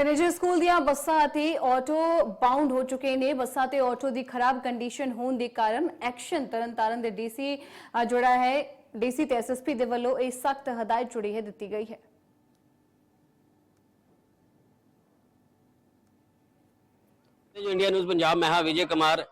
ਤੇ ਨਿੱਜੀ ਸਕੂਲ ਦੀਆਂ ਬੱਸਾਂ ਅਤੇ ਆਟੋ ਬਾਉਂਡ ਹੋ ਚੁੱਕੇ ਨੇ। ਬੱਸਾਂ ਤੇ ਆਟੋ ਦੀ ਖਰਾਬ ਕੰਡੀਸ਼ਨ ਹੋਣ ਦੇ ਕਾਰਨ ਐਕਸ਼ਨ ਤਰਨਤਾਰਨ ਦੇ ਡੀਸੀ ਜਿਹੜਾ ਹੈ। ਡੀਸੀ ਤੇ ਐਸਐਸਪੀ ਦੇ ਵੱਲੋਂ ਇਹ ਸਖਤ ਹਦਾਇਤ ਜੁੜੀ ਹੈ, ਦਿੱਤੀ ਗਈ ਹੈ। ਜੋ ਇੰਡੀਆ ਨਿਊਜ਼ ਪੰਜਾਬ, ਮੈਂ ਹਾਂ ਵਿਜੇ ਕੁਮਾਰ।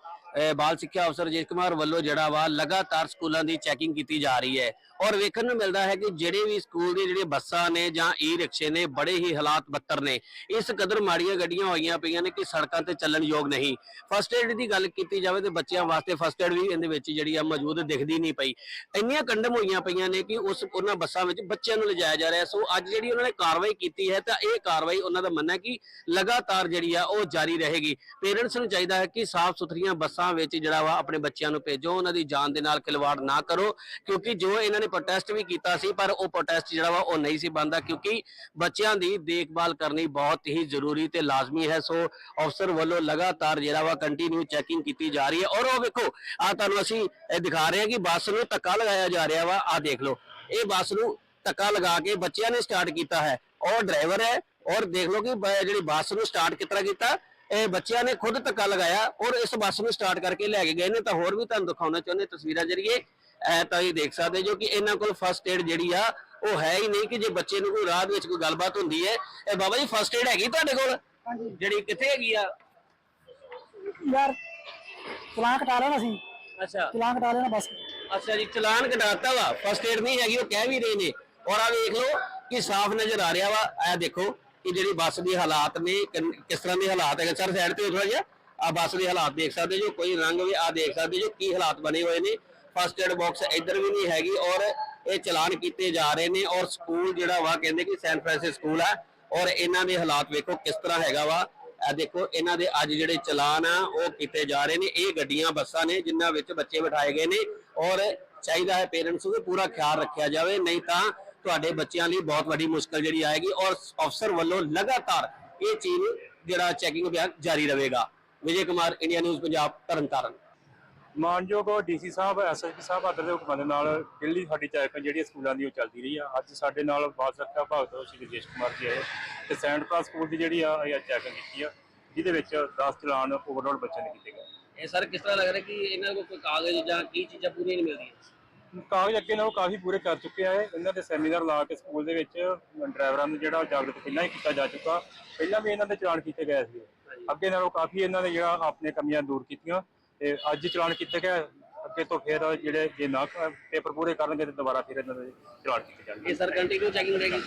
ਬਾਲ ਸਿੱਖਿਆ ਅਫਸਰ ਜੇਸ਼ ਕੁਮਾਰ ਵੱਲੋਂ ਜਿਹੜਾ ਵਾ ਲਗਾਤਾਰ ਸਕੂਲਾਂ ਦੀ ਚੈਕਿੰਗ ਕੀਤੀ ਜਾ ਰਹੀ ਹੈ। ਔਰ ਵੇਖਣ ਨੂੰ ਮਿਲਦਾ ਹੈ ਕਿ ਜਿਹੜੇ ਵੀ ਸਕੂਲ ਦੀਆਂ ਜਿਹੜੀਆਂ ਬੱਸਾਂ ਨੇ ਜਾਂ ਈ ਰਿਕਸ਼ੇ ਨੇ, ਬੜੇ ਹੀ ਹਾਲਾਤ ਬੱਤਰ ਨੇ। ਇਸ ਕਦਰ ਮਾੜੀਆਂ ਗੱਡੀਆਂ ਹੋਈਆਂ ਪਈਆਂ ਨੇ ਕਿ ਸੜਕਾਂ ਤੇ ਚੱਲਣ ਯੋਗ ਨਹੀਂ। ਫਸਟ ਏਡ ਦੀ ਗੱਲ ਕੀਤੀ ਜਾਵੇ ਤੇ ਬੱਚਿਆਂ ਵਾਸਤੇ ਫਸਟ ਏਡ ਵੀ ਇਹਦੇ ਵਿੱਚ ਜਿਹੜੀ ਆ ਮੌਜੂਦ ਦਿਖਦੀ ਨਹੀਂ ਪਈ। ਇੰਨੀਆਂ ਕੰਡਮ ਹੋਈਆਂ ਪਈਆਂ ਨੇ ਕਿ ਉਸ, ਉਹਨਾਂ ਬੱਸਾਂ ਵਿੱਚ ਬੱਚਿਆਂ ਨੂੰ ਲਿਜਾਇਆ ਜਾ ਰਿਹਾ ਸੋ ਅੱਜ ਜਿਹੜੀ ਉਹਨਾਂ ਨੇ ਕਾਰਵਾਈ ਕੀਤੀ ਹੈ ਤਾਂ ਇਹ ਕਾਰਵਾਈ ਉਹਨਾਂ ਦਾ ਮੰਨਣਾ ਕਿ ਲਗਾਤਾਰ ਜਿਹੜੀ ਆ ਉਹ ਜਾਰੀ ਰਹੇਗੀ। ਪੇਰੈਂਟਸ ਨੂੰ ਚਾਹੀਦਾ ਹੈ ਕਿ ਸਾਫ਼ ਸੁਥਰੀਆਂ ਬੱਸਾਂ ਵਿੱਚ ਜਿਹੜਾ ਵਾ ਆਪਣੇ ਬੱਚਿਆਂ ਨੂੰ ਭੇਜੋ, ਉਹਨਾਂ ਦੀ ਜਾਨ ਦੇ ਨਾਲ ਖਿਲਵਾੜ ਨਾ ਕਰੋ, ਕਿਉਂਕਿ ਜੋ ਇਹਨਾਂ ਨੇ ਪ੍ਰੋਟੈਸਟ ਵੀ ਕੀਤਾ ਸੀ, ਪਰ ਉਹ ਪ੍ਰੋਟੈਸਟ ਜਿਹੜਾ ਵਾ ਉਹ ਨਹੀਂ ਸੀ ਬੰਦਾ ਕਿਉਂਕਿ ਬੱਚਿਆਂ ਦੀ ਦੇਖਭਾਲ ਕਰਨੀ ਬਹੁਤ ਹੀ ਜ਼ਰੂਰੀ ਤੇ ਲਾਜ਼ਮੀ ਹੈ। ਸੋ ਅਫਸਰ ਵੱਲੋਂ ਲਗਾਤਾਰ ਜਿਹੜਾ ਵਾ ਕੰਟੀਨਿਊ ਚੈਕਿੰਗ ਕੀਤੀ ਜਾ ਰਹੀ ਹੈ। ਔਰ ਉਹ ਵੇਖੋ ਆ ਤੁਹਾਨੂੰ ਅਸੀਂ ਇਹ ਦਿਖਾ ਰਹੇ ਹਾਂ ਕਿ ਬੱਸ ਨੂੰ ਧੱਕਾ ਲਗਾਇਆ ਜਾ ਰਿਹਾ ਵਾ। ਆ ਦੇਖ ਲਓ, ਇਹ ਬੱਸ ਨੂੰ ਧੱਕਾ ਲਗਾ ਕੇ ਬੱਚਿਆਂ ਨੇ ਸਟਾਰਟ ਕੀਤਾ ਹੈ। ਔਰ ਡਰਾਈਵਰ ਹੈ, ਔਰ ਦੇਖ ਲਓ ਕਿ ਜਿਹੜੀ ਬੱਸ ਨੂੰ ਸਟਾਰਟ ਕਿਸ ਤਰ੍ਹਾਂ ਕੀਤਾ ਇਹ ਬੱਚਿਆਂ ਨੇ ਖੁਦ ਧੱਕਾ ਲਗਾਇਆ ਔਰ ਇਸ ਬੱਸ ਨੂੰ ਸਟਾਰਟ ਕਰਕੇ ਲੈ ਕੇ ਗਏ ਨੇ ਤਾਂ ਹੋਰ ਵੀ ਤੁਹਾਨੂੰ ਦਿਖਾਉਣਾ ਚਾਹੁੰਦੇ ਤਸਵੀਰਾਂ ਜਰੀਏ। ਇਹ ਤਾਂ ਇਹ ਦੇਖ ਸਕਦੇ ਜੋ ਕਿ ਇਹਨਾਂ ਕੋਲ ਫਸਟ ਏਡ ਜਿਹੜੀ ਆ ਉਹ ਹੈ ਹੀ ਨਹੀਂ ਕਿ ਜੇ ਬੱਚੇ ਨੂੰ ਕੋਈ ਰਾਹ ਵਿੱਚ ਕੋਈ ਗੱਲਬਾਤ ਹੁੰਦੀ ਹੈ। ਇਹ ਬਾਬਾ ਜੀ ਫਸਟ ਏਡ ਹੈਗੀ ਤੁਹਾਡੇ ਕੋਲ? ਹਾਂਜੀ। ਜਿਹੜੀ ਕਿੱਥੇ ਹੈਗੀ ਆ? ਯਾਰ ਚਲਾਨ ਕਟਾ ਲੈਣਾ ਸੀ। ਅੱਛਾ। ਚਲਾਨ ਕਟਾ ਲੈਣਾ ਬਸ। ਅੱਛਾ ਜੀ ਚਲਾਨ ਕਟਾਤਾ ਵਾ। ਫਸਟ ਏਡ ਨਹੀਂ ਹੈਗੀ ਉਹ ਕਹਿ ਵੀ ਰਹੇ ਨੇ। ਔਰ ਆ ਵੇਖ ਲਓ ਕਿ ਸਾਫ਼ ਨਜ਼ਰ ਆ ਰਿਹਾ ਵਾ। ਇਹ ਦੇਖੋ ਕਿ ਜਿਹੜੀ ਬੱਸ ਦੀ ਹਾਲਾਤ ਨੇ, ਕਿੰਨ- ਕਿਸ ਤਰ੍ਹਾਂ ਦੇ ਹਾਲਾਤ ਹੈਗੇ, ਸਰ ਸਾਈਡ ਤੇ ਥੋੜਾ ਜਿਹਾ ਆ ਬੱਸ ਦੇ ਹਾਲਾਤ ਦੇਖ ਸਕਦੇ ਜੋ, ਕੋਈ ਰੰਗ ਵੀ ਆ ਦੇਖ ਸਕਦੇ ਜੋ, ਕੀ ਹਾਲਾਤ ਬਣੇ ਹੋਏ ਨੇ। ਫਸਟ ਏਡ ਬਾਕਸ ਇੱਧਰ ਵੀ ਨਹੀਂ ਹੈਗੀ ਔਰ ਇਹ ਚਲਾਨ ਕੀਤੇ ਜਾ ਰਹੇ ਨੇ ਔਰ ਸਕੂਲ ਜਿਹੜਾ ਵਾ ਕਹਿੰਦੇ ਕਿ ਸੈਨ ਫ੍ਰਾਂਸਿਸ ਸਕੂਲ ਆ ਔਰ ਇਹਨਾਂ ਦੇ ਹਾਲਾਤ ਵੇਖੋ ਕਿਸ ਤਰ੍ਹਾਂ ਹੈਗਾ ਵਾ। ਇਹ ਦੇਖੋ, ਇਹਨਾਂ ਦੇ ਅੱਜ ਜਿਹੜੇ ਚਲਾਨ ਆ, ਉਹ ਕੀਤੇ ਜਾ ਰਹੇ ਨੇ। ਇਹ ਗੱਡੀਆਂ, ਬੱਸਾਂ ਨੇ ਜਿਨ੍ਹਾਂ ਵਿੱਚ ਬੱਚੇ ਬਿਠਾਏ ਗਏ ਨੇ ਔਰ ਚਾਹੀਦਾ ਹੈ ਪੇਰੈਂਟਸ ਨੂੰ ਵੀ ਪੂਰਾ ਖਿਆਲ ਰੱਖਿਆ ਜਾਵੇ, ਨਹੀਂ ਤਾਂ ਤੁਹਾਡੇ ਬੱਚਿਆਂ ਲਈ ਬਹੁਤ ਵੱਡੀ ਮੁਸ਼ਕਲ ਜਿਹੜੀ ਆਏਗੀ ਔਰ ਅਫਸਰ ਵੱਲੋਂ ਲਗਾਤਾਰ ਇਹ ਚੀਜ਼ ਜਿਹੜਾ ਚੈਕਿੰਗ ਅਭਿਆਨ ਜਾਰੀ ਰਹੇਗਾ। Vijay Kumar India news Punjab Tarn Taran. ਮਾਨਯੋਗ ਡੀਸੀ ਸਾਹਿਬ ਐਸਐਸਪੀ ਸਾਹਿਬ ਆਦਰ ਦੇ ਹੁਕਮਾਂ ਦੇ ਨਾਲ ਦਿੱਲੀ ਸਾਡੀ ਚੈਕਿੰਗ ਜਿਹੜੀ ਸਕੂਲਾਂ ਦੀ ਉਹ ਚੱਲਦੀ ਰਹੀ ਆ। ਅੱਜ ਸਾਡੇ ਨਾਲ ਬਾਲ ਸੁਰੱਖਿਆ ਵਿਭਾਗ ਤੋਂ ਸ਼੍ਰੀ ਰਜੇਸ਼ ਕੁਮਾਰ ਜੀ ਆਏ ਤੇ ਸੈਂਟ ਕਲਾਸ ਸਕੂਲ ਦੀ ਜਿਹੜੀ ਆ ਇਹ ਚੈਕਿੰਗ ਕੀਤੀ ਆ ਜਿਹਦੇ ਵਿੱਚ 10 ਚਲਾਨ ਓਵਰਲੋਡ ਬੱਚਿਆਂ ਦੇ ਕੀਤੇ ਗਏ। ਇਹ ਸਰ ਕਿਸ ਤਰ੍ਹਾਂ ਲੱਗ ਰਿਹਾ ਕਿ ਇਹਨਾਂ ਕੋਲ ਕੋਈ ਕਾਗਜ਼ ਜਾਂ ਕੀ ਚੀਜ਼ਾਂ ਪੂਰੀਆਂ ਨਹੀਂ ਮਿਲਦੀਆਂ? ਕਾਗਜ਼ ਅੱਗੇ ਨਾਲੋਂ ਕਾਫੀ ਪੂਰੇ ਕਰ ਚੁੱਕੇ ਆ ਇਹ। ਇਹਨਾਂ ਦੇ ਸੈਮੀਨਾਰ ਲਾ ਕੇ ਸਕੂਲ ਦੇ ਵਿੱਚ ਡਰਾਈਵਰਾਂ ਨੂੰ ਜਿਹੜਾ ਜਾਗਰੂਕ ਪਹਿਲਾਂ ਹੀ ਕੀਤਾ ਜਾ ਚੁੱਕਾ। ਪਹਿਲਾਂ ਵੀ ਇਹਨਾਂ ਦੇ ਚਲਾਨ ਕੀਤੇ ਗਏ ਸੀ। ਅੱਗੇ ਨਾਲੋਂ ਕਾਫੀ ਇਹਨਾਂ ਦੇ ਜਿਹੜਾ ਆਪਣੇ ਕਮੀਆਂ ਦੂਰ ਕੀਤੀਆਂ ਤੇ ਅੱਜ ਚਲਾਨ ਕੀਤੇ ਗਏ। ਅੱਗੇ ਤੋਂ ਫਿਰ ਜਿਹੜੇ ਜੇ ਨਾ ਪੇਪਰ ਪੂਰੇ ਕਰਨਗੇ ਤੇ ਦੁਬਾਰਾ ਫਿਰ ਇਹਨਾਂ ਦੇ ਚਲਾਨ ਕੀਤੇ ਜਾਣਗੇ। ਇਹ ਸਰ ਕੰਟੀਨਿਊ ਚੈਕਿੰਗ ਰਹੇਗੀ